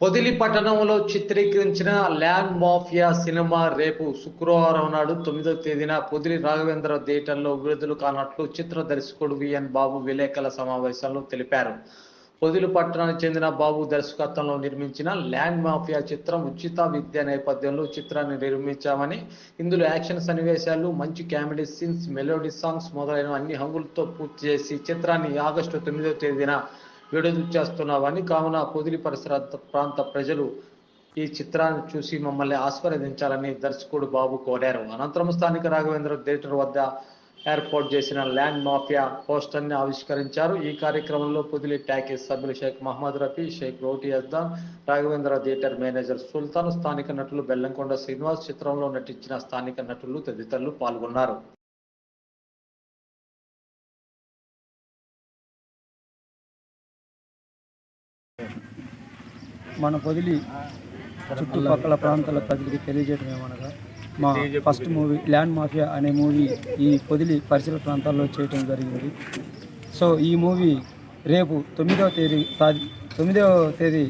పొదిలి పట్టణంలో చిత్రీకరించిన land mafia cinema రేపు శుక్రవారం నాడు తొమ్మిదవ తేదీన పొదిలి రాఘవేంద్ర థియేటర్లో విడుదల కానట్లు చిత్ర దర్శకుడు విఎన్ బాబు విలేకరుల సమావేశంలో తెలిపారు. పొదిలి పట్టణానికి చెందిన బాబు దర్శకత్వంలో నిర్మించిన ల్యాండ్ మాఫియా చిత్రం ఉచిత విద్య నేపథ్యంలో చిత్రాన్ని నిర్మించామని ఇందులో యాక్షన్ సన్నివేశాలు మంచి కామెడీ సీన్స్ మెలోడీ సాంగ్స్ మొదలైన అన్ని హంగులతో పూర్తి చేసి చిత్రాన్ని ఆగస్టు తొమ్మిదో తేదీన విడుదల చేస్తున్నావని కావున పొదిలి పరిసర ప్రాంత ప్రజలు ఈ చిత్రాన్ని చూసి మమ్మల్ని ఆస్వాదించాలని దర్శకుడు బాబు కోరారు. అనంతరం స్థానిక రాఘవేంద్ర థియేటర్ వద్ద ఏర్పాటు చేసిన ల్యాండ్ మాఫియా పోస్టర్ని ఆవిష్కరించారు. ఈ కార్యక్రమంలో పొదిలి ప్యాకేజ్ సభ్యులు షేక్ మహమ్మద్ రఫీ షేక్ రోటి అజ్దాన్ రాఘవేంద్ర థియేటర్ మేనేజర్ సుల్తాన్ స్థానిక నటులు బెల్లంకొండ శ్రీనివాస్ చిత్రంలో నటించిన స్థానిక నటులు తదితరులు పాల్గొన్నారు. మన పొదిలి చుట్టుపక్కల ప్రాంతాల ప్రజలకి తెలియజేయడం ఏమనగా మా ఫస్ట్ మూవీ ల్యాండ్ మాఫియా అనే మూవీ ఈ పొదిలి పరిసర ప్రాంతాల్లో చేయటం జరిగింది. సో ఈ మూవీ రేపు తొమ్మిదవ తేదీ తొమ్మిదవ తేదీ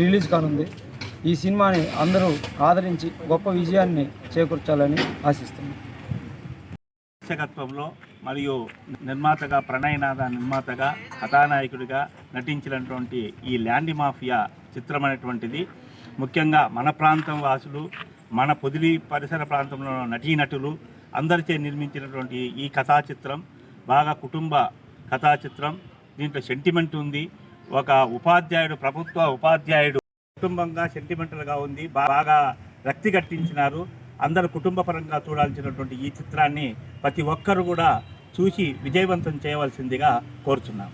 రిలీజ్ కానుంది. ఈ సినిమాని అందరూ ఆదరించి గొప్ప విజయాన్ని చేకూర్చాలని ఆశిస్తున్నాను దర్శకత్వంలో మరియు నిర్మాతగా ప్రణయనాథ నిర్మాతగా కథానాయకుడిగా నటించినటువంటి ఈ ల్యాండ్ మాఫియా చిత్రం అనేటువంటిది. ముఖ్యంగా మన ప్రాంతం వాసులు మన పొదిలి పరిసర ప్రాంతంలో నటీనటులు అందరిచే నిర్మించినటువంటి ఈ కథా చిత్రం బాగా కుటుంబ కథా చిత్రం దీంట్లో సెంటిమెంట్ ఉంది. ఒక ఉపాధ్యాయుడు ప్రభుత్వ ఉపాధ్యాయుడు కుటుంబంగా సెంటిమెంటల్గా ఉంది. బాగా రక్తి కట్టించినారు అందరు కుటుంబ పరంగా చూడాల్సినటువంటి ఈ చిత్రాన్ని ప్రతి ఒక్కరు కూడా చూసి విజయవంతం చేయవలసిందిగా కోరుచున్నాం.